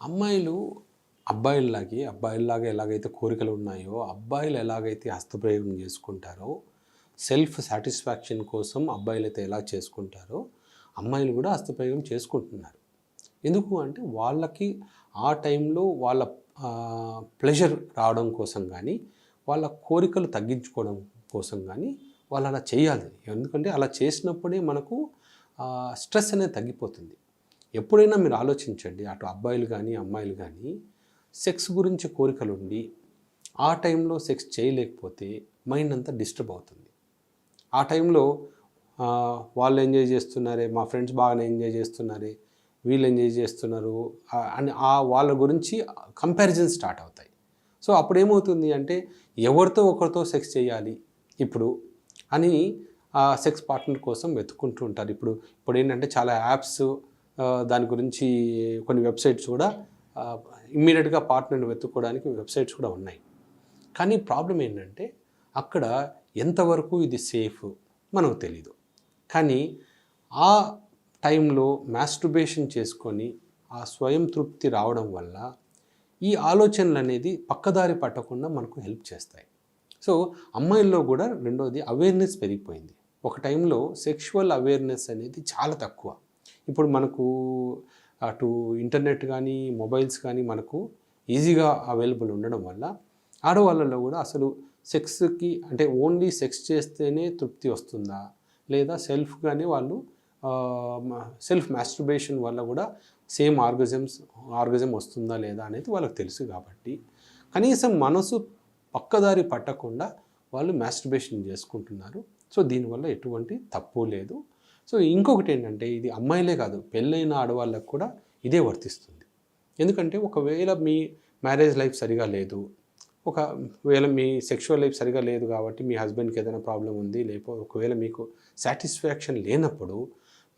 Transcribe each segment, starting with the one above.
అమ్మాయిలు అబ్బాయిల్లాగే అబ్బాయిల్లాగా ఎలాగైతే కోరికలు ఉన్నాయో అబ్బాయిలు ఎలాగైతే హస్తప్రయోగం చేసుకుంటారో సెల్ఫ్ సాటిస్ఫాక్షన్ కోసం అబ్బాయిలు అయితే ఎలా చేసుకుంటారో అమ్మాయిలు కూడా హస్తప్రయోగం చేసుకుంటున్నారు. ఎందుకు అంటే వాళ్ళకి ఆ టైంలో వాళ్ళ ప్లెజర్ రావడం కోసం కానీ వాళ్ళ కోరికలు తగ్గించుకోవడం కోసం కానీ వాళ్ళు అలా చేయాలి. ఎందుకంటే అలా చేసినప్పుడే మనకు స్ట్రెస్ అనేది తగ్గిపోతుంది. ఎప్పుడైనా మీరు ఆలోచించండి అటు అబ్బాయిలు కానీ అమ్మాయిలు కానీ సెక్స్ గురించి కోరికలు ఉండి ఆ టైంలో సెక్స్ చేయలేకపోతే మైండ్ అంతా డిస్టర్బ్ అవుతుంది. ఆ టైంలో వాళ్ళు ఎంజాయ్ చేస్తున్నారే మా ఫ్రెండ్స్ బాగానే ఎంజాయ్ చేస్తున్నారే వీళ్ళు ఎంజాయ్ చేస్తున్నారు అని ఆ వాళ్ళ గురించి కంపారిజన్ స్టార్ట్ అవుతాయి. సో అప్పుడు ఏమవుతుంది అంటే ఎవరితో ఒకరితో సెక్స్ చేయాలి? ఇప్పుడు అని ఆ సెక్స్ పార్ట్నర్ కోసం వెతుక్కుంటూ ఉంటారు. ఇప్పుడు ఇప్పుడు ఏంటంటే చాలా యాప్స్ దాని గురించి కొన్ని వెబ్సైట్స్ కూడా ఇమ్మీడియట్గా పార్ట్నర్ని వెతుక్కోవడానికి వెబ్సైట్స్ కూడా ఉన్నాయి. కానీ ప్రాబ్లం ఏంటంటే అక్కడ ఎంతవరకు ఇది సేఫ్ మనకు తెలీదు. కానీ ఆ టైంలో మాస్టుబేషన్ చేసుకొని ఆ స్వయం తృప్తి రావడం వల్ల ఈ ఆలోచనలు అనేది పక్కదారి పట్టకుండా మనకు హెల్ప్ చేస్తాయి. సో అమ్మాయిల్లో కూడా రెండోది అవేర్నెస్ పెరిగిపోయింది. ఒక టైంలో సెక్షువల్ అవేర్నెస్ అనేది చాలా తక్కువ. ఇప్పుడు మనకు అటు ఇంటర్నెట్ కానీ మొబైల్స్ కానీ మనకు ఈజీగా అవైలబుల్ ఉండడం వల్ల ఆడవాళ్ళలో కూడా అసలు సెక్స్కి అంటే ఓన్లీ సెక్స్ చేస్తేనే తృప్తి వస్తుందా? లేదా సెల్ఫ్గానే వాళ్ళు సెల్ఫ్ మాస్టర్బేషన్ వల్ల కూడా సేమ్ ఆర్గజమ్స్ ఆర్గజం వస్తుందా లేదా అనేది వాళ్ళకి తెలుసు కాబట్టి కనీసం మనసు పక్కదారి పట్టకుండా వాళ్ళు మాస్టర్బేషన్ చేసుకుంటున్నారు. సో దీనివల్ల ఎటువంటి తప్పు లేదు. సో ఇంకొకటి ఏంటంటే ఇది అమ్మాయిలే కాదు పెళ్ళైన ఆడవాళ్ళకు కూడా ఇదే వర్తిస్తుంది. ఎందుకంటే ఒకవేళ మీ మ్యారేజ్ లైఫ్ సరిగా లేదు ఒకవేళ మీ సెక్షువల్ లైఫ్ సరిగా లేదు కాబట్టి మీ హస్బెండ్కి ఏదైనా ప్రాబ్లం ఉంది లేకపోతే ఒకవేళ మీకు సాటిస్ఫాక్షన్ లేనప్పుడు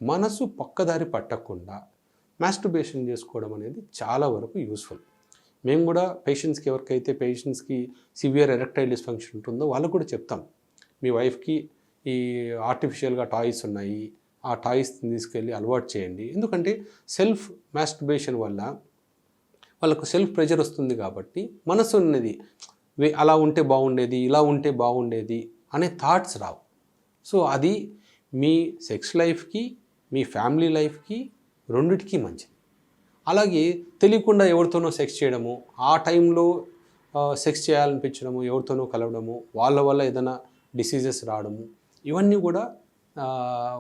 మనసు పక్కదారి పట్టకుండా మాస్టర్బేషన్ చేసుకోవడం అనేది చాలా వరకు యూస్ఫుల్ మేము కూడా పేషెంట్స్కి ఎవరికైతే పేషెంట్స్కి సివియర్ ఎరెక్టైల్ డిస్ఫంక్షన్ ఉంటుందో వాళ్ళకు కూడా చెప్తాం. మీ వైఫ్కి ఈ ఆర్టిఫిషియల్గా టాయ్స్ ఉన్నాయి. ఆ టాయ్స్ తీసుకెళ్ళి అలవాటు చేయండి. ఎందుకంటే సెల్ఫ్ మాస్టర్బేషన్ వల్ల వాళ్ళకు సెల్ఫ్ ప్రెషర్ వస్తుంది కాబట్టి మనసు ఉన్నది అలా ఉంటే బాగుండేది ఇలా ఉంటే బాగుండేది అనే థాట్స్ రావు. సో అది మీ సెక్స్ లైఫ్కి మీ ఫ్యామిలీ లైఫ్కి రెండిటికి మంచిది. అలాగే తెలియకుండా ఎవరితోనో సెక్స్ చేయడము ఆ టైంలో సెక్స్ చేయాలనిపించడము ఎవరితోనో కలవడము వాళ్ళ వల్ల ఏదైనా డిసీజెస్ రావడము ఇవన్నీ కూడా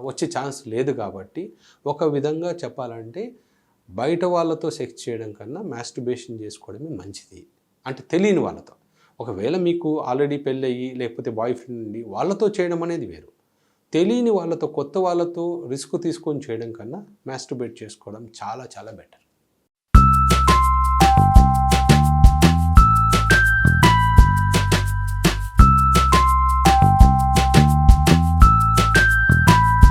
వచ్చే ఛాన్స్ లేదు కాబట్టి ఒక విధంగా చెప్పాలంటే బయట వాళ్ళతో సెక్స్ చేయడం కన్నా మ్యాస్టిబేషన్ చేసుకోవడమే మంచిది. అంటే తెలియని వాళ్ళతో. ఒకవేళ మీకు ఆల్రెడీ పెళ్ళయి లేకపోతే బాయ్ ఫ్రెండ్ ఉండి వాళ్ళతో చేయడం అనేది వేరు. తెలియని వాళ్ళతో కొత్త వాళ్ళతో రిస్క్ తీసుకొని చేయడం కన్నా మ్యాస్టిబేట్ చేసుకోవడం చాలా చాలా బెటర్.